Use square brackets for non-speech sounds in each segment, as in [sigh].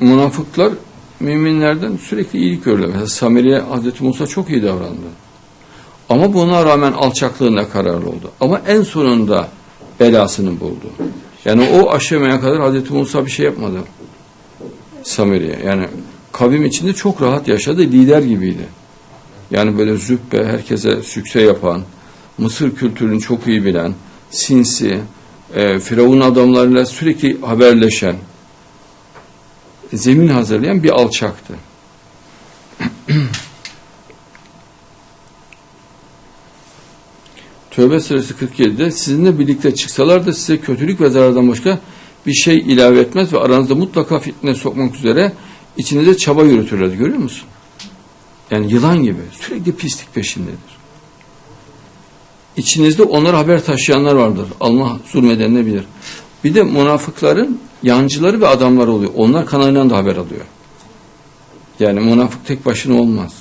münafıklar müminlerden sürekli iyilik görürler. Mesela Samiri'ye Hazreti Musa çok iyi davrandı. Ama buna rağmen alçaklığına kararlı oldu. Ama en sonunda belasını buldu. Yani o aşamaya kadar Hazreti Musa bir şey yapmadı. Samiri'ye. Yani kavim içinde çok rahat yaşadı. Lider gibiydi. Yani böyle züppe, herkese sükse yapan, Mısır kültürünü çok iyi bilen, sinsi, e, Firavun adamlarıyla sürekli haberleşen, zemin hazırlayan bir alçaktı. [clears throat] Tövbe suresi 47'de sizinle birlikte çıksalar da size kötülük ve zarardan başka bir şey ilave etmez ve aranızda mutlaka fitne sokmak üzere içinize çaba yürütürler. Görüyor musun? Yani yılan gibi sürekli pislik peşindedir. İçinizde onlara haber taşıyanlar vardır. Allah zulmedenine bilir. Bir de münafıkların yancıları ve adamları oluyor. Onlar kanalından da haber alıyor. Yani münafık tek başına olmaz.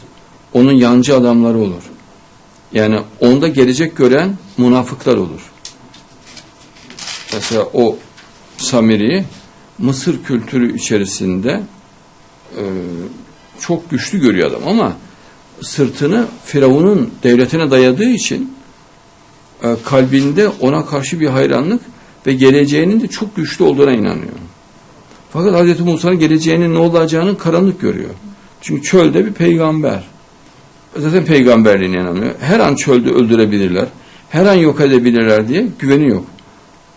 Onun yancı adamları olur. Yani onda gelecek gören münafıklar olur. Mesela o Samiri Mısır kültürü içerisinde e, çok güçlü görüyor adam ama sırtını Firavun'un devletine dayadığı için e, kalbinde ona karşı bir hayranlık ve geleceğinin de çok güçlü olduğuna inanıyor. Fakat Hz. Musa'nın geleceğinin ne olacağını karanlık görüyor. Çünkü çölde bir peygamber. Zaten peygamberliğine inanıyor. Her an çölde öldürebilirler. Her an yok edebilirler diye güveni yok.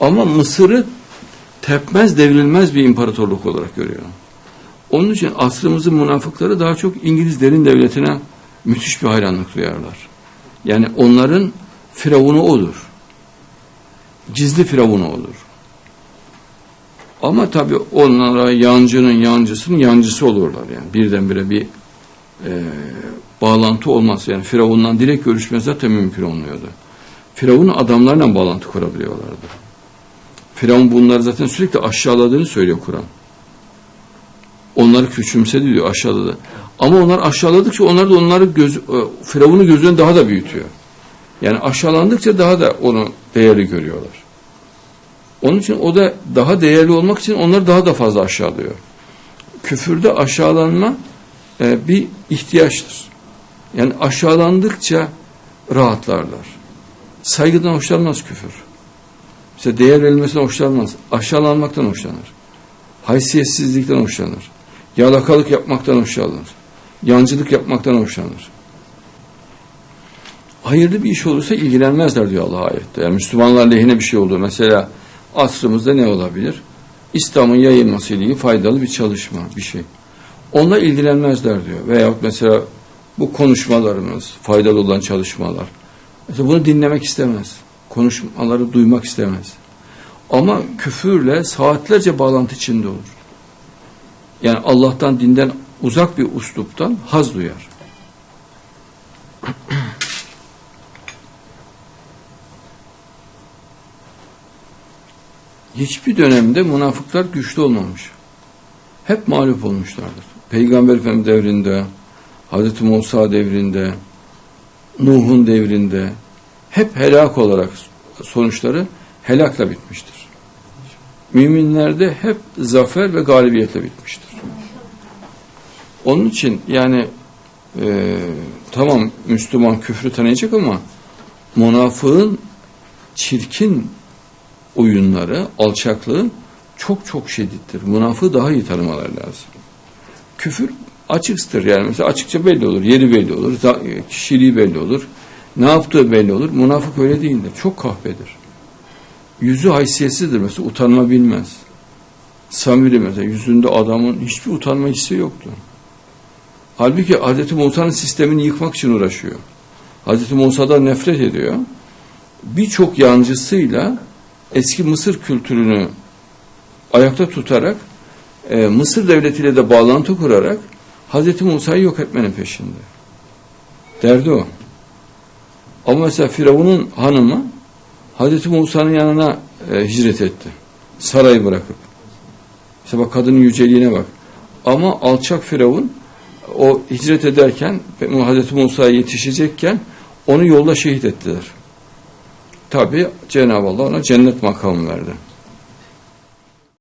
Ama Mısır'ı tepmez devrilmez bir imparatorluk olarak görüyor. Onun için asrımızın münafıkları daha çok İngilizlerin devletine müthiş bir hayranlık duyarlar. Yani onların firavunu odur. Gizli firavunu odur. Ama tabi onlara yancının yancısının yancısı olurlar yani. Birdenbire bir e, bağlantı olmaz. Yani Firavun'dan direkt görüşme zaten mümkün olmuyordu. Firavun'un adamlarla bağlantı kurabiliyorlardı. Firavun bunları zaten sürekli aşağıladığını söylüyor Kur'an. Onları küçümsedi diyor aşağıladı. Ama onlar aşağıladıkça onlar da onları göz, e, Firavun'un gözünü daha da büyütüyor. Yani aşağılandıkça daha da onu değerli görüyorlar. Onun için o da daha değerli olmak için onları daha da fazla aşağılıyor. Küfürde aşağılanma e, bir ihtiyaçtır. Yani aşağılandıkça rahatlarlar. Saygıdan hoşlanmaz küfür. Mesela değer verilmesinden hoşlanmaz. Aşağılanmaktan hoşlanır. Haysiyetsizlikten hoşlanır. Yalakalık yapmaktan hoşlanır. Yancılık yapmaktan hoşlanır. Hayırlı bir iş olursa ilgilenmezler diyor Allah ayette. Yani Müslümanlar lehine bir şey oldu. Mesela asrımızda ne olabilir? İslam'ın yayılması ile ilgili faydalı bir çalışma, bir şey. Onunla ilgilenmezler diyor. Veyahut mesela bu konuşmalarımız, faydalı olan çalışmalar. Mesela bunu dinlemek istemez. Konuşmaları duymak istemez. Ama küfürle saatlerce bağlantı içinde olur. Yani Allah'tan, dinden uzak bir usluptan haz duyar. Hiçbir dönemde münafıklar güçlü olmamış. Hep mağlup olmuşlardır. Peygamber Efendimiz devrinde, Hazreti Musa devrinde, Nuh'un devrinde hep helak olarak sonuçları helakla bitmiştir. Müminlerde hep zafer ve galibiyetle bitmiştir. Onun için yani e, tamam Müslüman küfrü tanıyacak ama münafığın çirkin oyunları, alçaklığı çok çok şiddettir. Münafığı daha iyi tanımaları lazım. Küfür açıktır yani mesela açıkça belli olur, yeri belli olur, kişiliği belli olur, ne yaptığı belli olur. Münafık öyle değildir, çok kahpedir. Yüzü haysiyetsizdir mesela, utanma bilmez. Samiri mesela, yüzünde adamın hiçbir utanma hissi yoktu. Halbuki Hz. Musa'nın sistemini yıkmak için uğraşıyor. Hz. Musa'dan nefret ediyor. Birçok yancısıyla eski Mısır kültürünü ayakta tutarak e, Mısır devletiyle de bağlantı kurarak Hz. Musa'yı yok etmenin peşinde. Derdi o. Ama mesela Firavun'un hanımı Hz. Musa'nın yanına e, hicret etti. Sarayı bırakıp. İşte bak kadının yüceliğine bak. Ama alçak Firavun o hicret ederken Hz. Musa'ya yetişecekken onu yolda şehit ettiler. Tabi Cenab-ı Allah ona cennet makamı verdi.